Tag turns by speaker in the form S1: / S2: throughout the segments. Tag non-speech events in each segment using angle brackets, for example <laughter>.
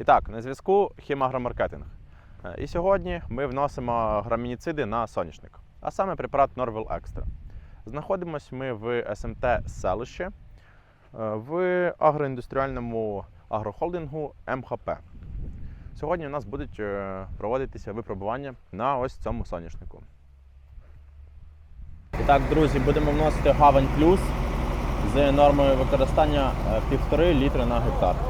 S1: І так, на зв'язку хімагромаркетинг. Е, І сьогодні ми вносимо грамініциди на соняшник, а саме препарат Norvil Extra. Знаходимось ми в СМТ селище е, в агроіндустріальному агрохолдингу МХП. Сьогодні у нас будуть е, проводитися випробування на ось цьому соняшнику. І так, друзі, будемо вносити Гавань Плюс з нормою використання 1,5 літри на гектар.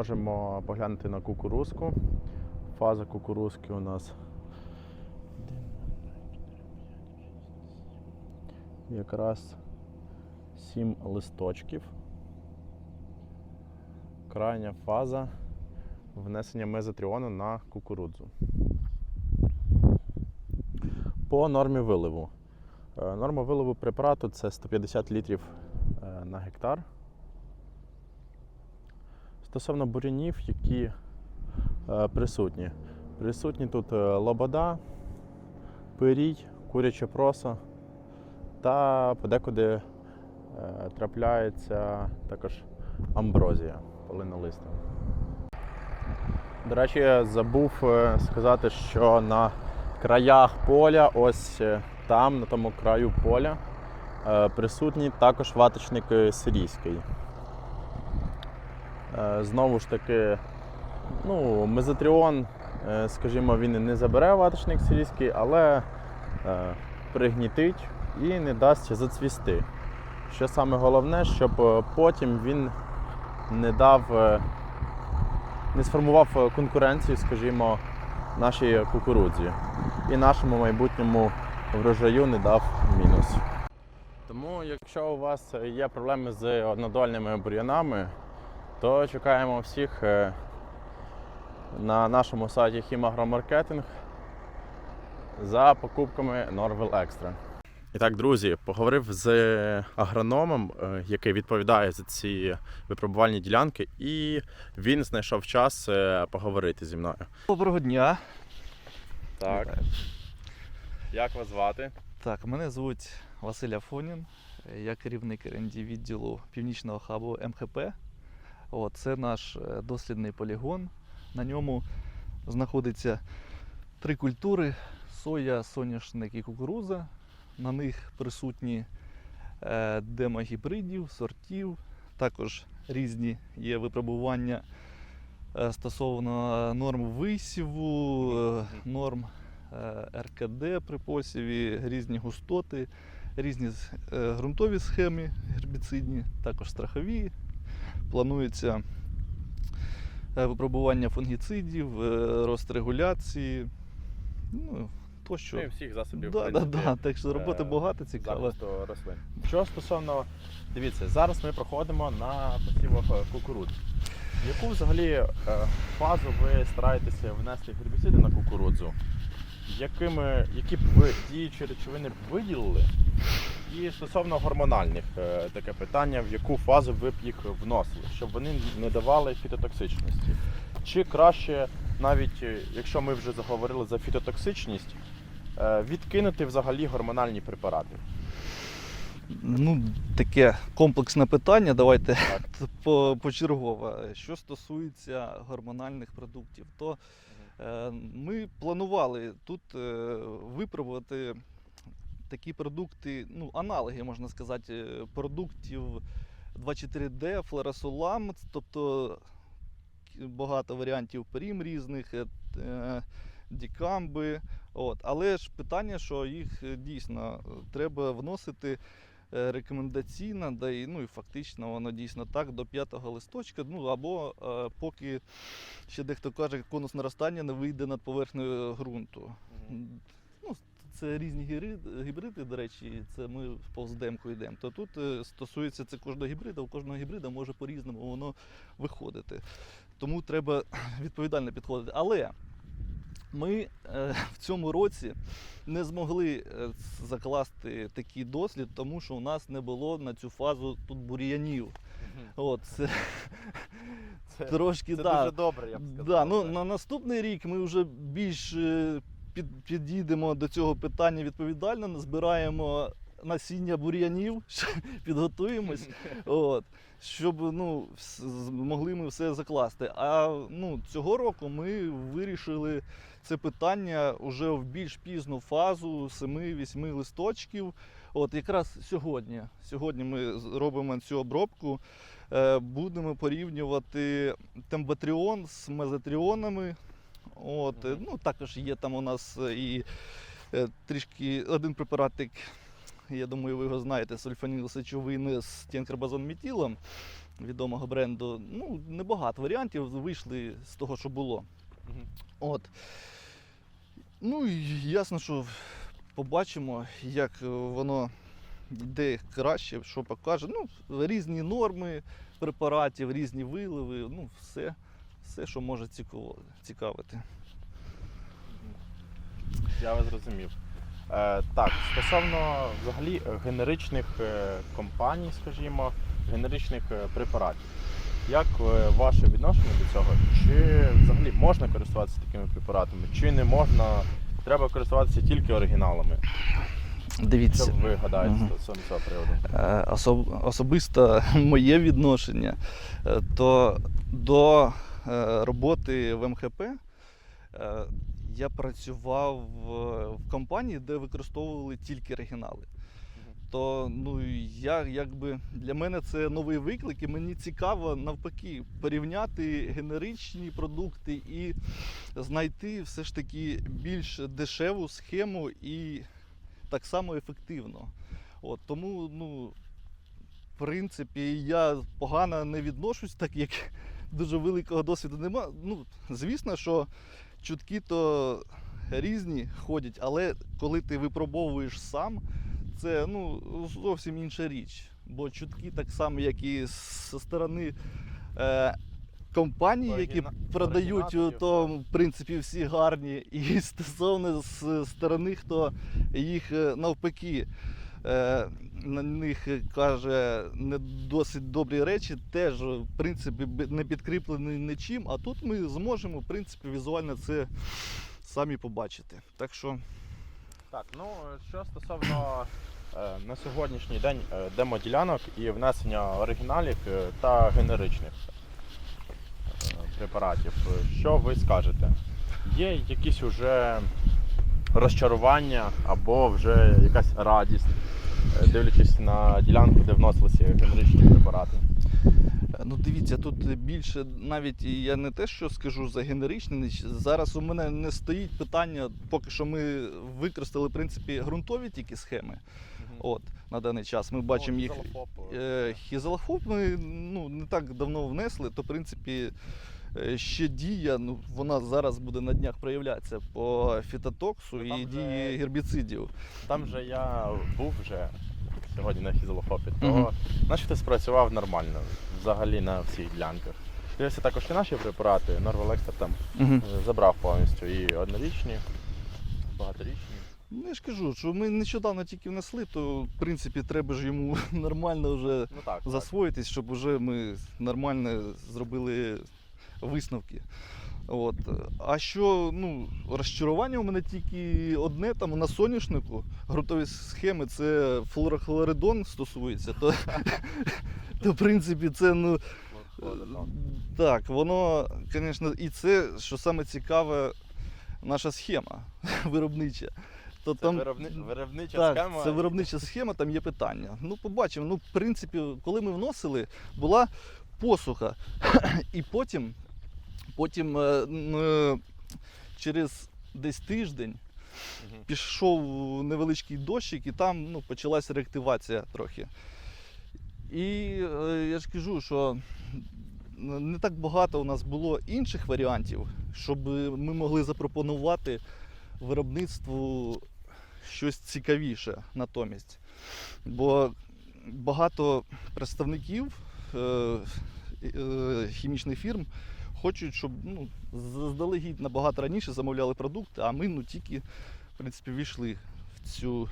S1: Можемо поглянути на кукурузку. Фаза кукурузки у нас якраз 7 листочків. Крайня фаза внесення мезотріону на кукурудзу. По нормі виливу. Е, Норма виливу препарату це 150 літрів е, на гектар. Стосовно бурянів, які е, присутні. Присутні тут е, лобода, пирій, куряче просо та подекуди е, трапляється також амброзія полинолиста. До речі, я забув сказати, що на краях поля, ось там, на тому краю поля, присутній також ваточник сирійський. Е, Знову ж таки, ну, мезотріон, е, скажімо, він не забере ваточник сирійський, але е, пригнітить і не дасть зацвісти. Що саме головне, щоб потім він не дав, не сформував конкуренцію, скажімо, нашій кукурудзі і нашому майбутньому врожаю не дав мінус. Тому, якщо у вас є проблеми з однодольними бур'янами, то чекаємо всіх е, на нашому сайті Хімагромаркетинг за покупками Norvil Extra. І так, друзі, поговорив з агрономом, е, який відповідає за ці випробувальні ділянки, і він знайшов час е, поговорити зі мною.
S2: Доброго дня.
S1: Так,
S2: Вітаю.
S1: як вас звати?
S2: Так, мене звуть Василь Афонін. Я керівник РНД відділу Північного хабу МХП. От, це наш е, дослідний полігон. На ньому знаходиться три культури: соя, соняшник і кукуруза. На них присутні е, демогібридів, сортів, також різні є випробування е, стосовно норм висіву, норм РКД при посіві, різні густоти, різні ґрунтові схеми гербіцидні, також страхові. Планується е, випробування фунгіцидів, е, рост регуляції. Ну, тощо.
S1: Ну, і всіх засобів
S2: Да, да, да. Так що роботи
S1: е,
S2: багато цікаво.
S1: рослин. Що стосовно, дивіться, зараз ми проходимо на посівах кукурудзи. Яку взагалі фазу ви стараєтеся внести гербіциди на кукурудзу? Якими, які б ви діючі речовини виділили? І стосовно гормональних е, таке питання, в яку фазу ви б їх вносили, щоб вони не давали фітотоксичності? Чи краще, навіть е, якщо ми вже заговорили за фітотоксичність, е, відкинути взагалі гормональні препарати?
S2: Ну, таке комплексне питання. Давайте
S1: Так. <laughs>
S2: почергово. Що стосується гормональних продуктів, то ми планували тут випробувати такі продукти, ну, аналоги, можна сказати, е, продуктів 24D, флорасулам, тобто багато варіантів перім різних, е, е, дікамби. От. Але ж питання, що їх дійсно треба вносити рекомендаційно, да і, ну і фактично воно дійсно так, до п'ятого листочка, ну або е, поки ще дехто каже, конус наростання не вийде над поверхнею ґрунту. М, Ну, це різні гібриди, до речі, це ми повз демку йдемо. То тут е, стосується це кожного гібрида, у кожного гібрида може по-різному воно виходити. Тому треба <clears throat> відповідально підходити. Але ми е, в цьому році не змогли е, закласти такий дослід, тому що у нас не було на цю фазу тут бур'янів. От, це,
S1: Це,
S2: трошки
S1: це
S2: да,
S1: дуже добре, я б сказав.
S2: Да, ну, на наступний рік ми вже більш під, підійдемо до цього питання відповідально, назбираємо насіння бур'янів, <laughs> підготуємось, <laughs> от, щоб ну, могли ми все закласти. А ну, цього року ми вирішили це питання вже в більш пізну фазу 7-8 листочків. От якраз сьогодні. Сьогодні ми робимо цю обробку. Е, Будемо порівнювати тембатріон з мезотріонами. От, ну, також є там у нас е, і е, трішки один препаратик, я думаю, ви його знаєте, сульфаніл сечовини з тінкербазон-метілом відомого бренду. Ну, небагато варіантів вийшли з того, що було. От. Ну і ясно, що побачимо, як е, воно йде краще, що покаже. Ну, різні норми препаратів, різні виливи, ну, все, все що може цікавити.
S1: Я вас зрозумів. Е, так, стосовно взагалі генеричних е, компаній, скажімо, генеричних е, препаратів. Як е, ваше відношення до цього? Чи взагалі можна користуватися такими препаратами, чи не можна, треба користуватися тільки оригіналами? Що
S2: Дивіться.
S1: ви гадаєте стосовно цього приводу?
S2: Особ- особисто <laughs> моє відношення, то до роботи в МХП е, я працював в- в компанії, де використовували тільки оригінали. То ну я якби для мене це новий виклик, і мені цікаво навпаки порівняти генеричні продукти і знайти все ж таки більш дешеву схему і так само ефективно. От тому, ну, в принципі, я погано не відношусь, так як дуже великого досвіду нема. Ну, звісно, що чутки то різні ходять, але коли ти випробовуєш сам, це ну, зовсім інша річ. Бо чутки так само, як і зі сторони е, компаній, які продають, то в принципі всі гарні. І стосовно з сторони, хто їх е, навпаки. е, На них каже не досить добрі речі, теж в принципі не підкріплені нічим. А тут ми зможемо в принципі візуально це самі побачити. Так що
S1: Так, ну що стосовно е, на сьогоднішній день е, демоділянок і внесення оригіналів е, та генеричних е, препаратів, е, що ви скажете? Є якісь уже розчарування або вже якась радість, е, дивлячись на ділянку, де вносилися генеричні препарати?
S2: Е, Ну, дивіться, тут більше навіть я не те, що скажу за генеричний. Зараз у мене не стоїть питання, поки що ми використали в принципі ґрунтові тільки схеми. От на даний час ми бачимо
S1: Ну,
S2: їх. Е, Хізелофоп ми ну, не так давно внесли, то в принципі ще дія, ну, вона зараз буде на днях проявлятися по фітотоксу
S1: Ну,
S2: і
S1: вже-
S2: дії гербіцидів.
S1: Там же я був вже сьогодні на хізелофопі, то
S2: Мгм.
S1: начебто спрацював нормально взагалі на всіх ділянках. Дивився також і наші препарати. Норвелекстер там
S2: Угу.
S1: е, забрав повністю і однорічні, багаторічні.
S2: Ну, я ж кажу, що ми нещодавно тільки внесли, то в принципі треба ж йому <laughs> нормально вже
S1: Ну так. так.
S2: засвоїтись, щоб вже ми нормально зробили висновки. От. А що ну, розчарування у мене тільки одне там на соняшнику. Грунтові схеми це флорохлоридон стосується, то, <laughs> то в принципі це ну, так, воно, звісно, і це, що саме цікаве, наша схема <laughs> виробнича. То
S1: Це виробни... виробнича
S2: так,
S1: схема.
S2: це виробнича схема, там є питання. Ну, побачимо. Ну, в принципі, коли ми вносили, була посуха. <clears throat> І потім, потім е, е, через десь тиждень пішов невеличкий дощик, і там ну, почалася реактивація трохи. І е, я ж кажу, що не так багато у нас було інших варіантів, щоб ми могли запропонувати виробництву щось цікавіше натомість. Бо багато представників е, е, хімічних фірм хочуть, щоб ну, заздалегідь набагато раніше замовляли продукти, а ми ну, тільки в принципі, війшли в цю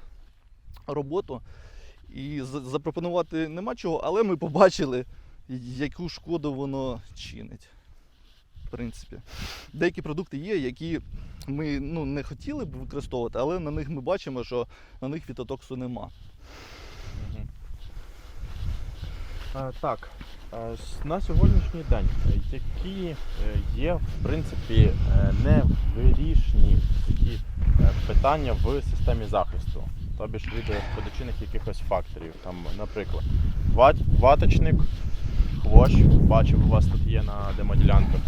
S2: роботу. І запропонувати нема чого, але ми побачили, яку шкоду воно чинить. В принципі. Деякі продукти є, які ми ну, не хотіли б використовувати, але на них ми бачимо, що на них фітотоксу нема.
S1: Е, Так, на сьогоднішній день, е, які е, є в принципі е, невирішні такі питання в системі захисту, тобі ж від подочинних якихось факторів. Там, наприклад, ваточник, хвощ, бачив, у вас тут є на демоділянках.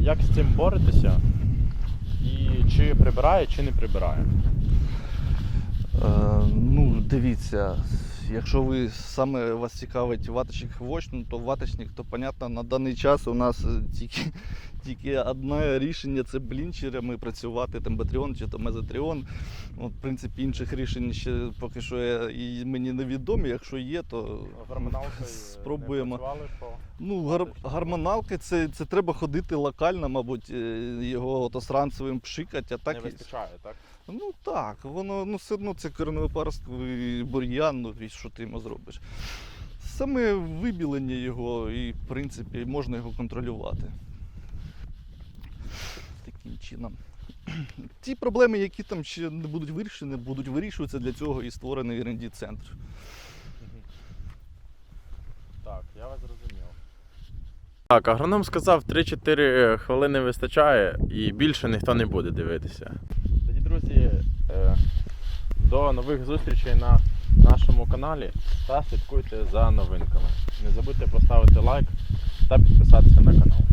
S1: Як з цим боретеся? І чи прибирає, чи не прибирає?
S2: Е, ну, дивіться, якщо ви саме вас цікавить ваточник хвощ, ну, то ваточник, то понятно, на даний час у нас е, тільки, <laughs> тільки одне рішення це блінчерами працювати, там батріон чи то мезотріон. От, в принципі, інших рішень ще поки що я, і мені невідомі. Якщо є, то <laughs> спробуємо. Ну, гар, гармоналки це, це треба ходити локально, мабуть, е, його отосранцевим пшикати, а так
S1: не вистачає, так?
S2: Ну так, воно ну, все одно це кореневипарствий бур'ян, ну і що ти йому зробиш. Саме вибілення його, і в принципі можна його контролювати. Таким чином. <clears throat> Ті проблеми, які там ще не будуть вирішені, будуть вирішуватися для цього і створений rd центр
S1: Так, я вас зрозумів. Так, агроном сказав, 3-4 хвилини вистачає і більше ніхто не буде дивитися. Друзі, е, до нових зустрічей на нашому каналі та слідкуйте за новинками. Не забудьте поставити лайк та підписатися на канал.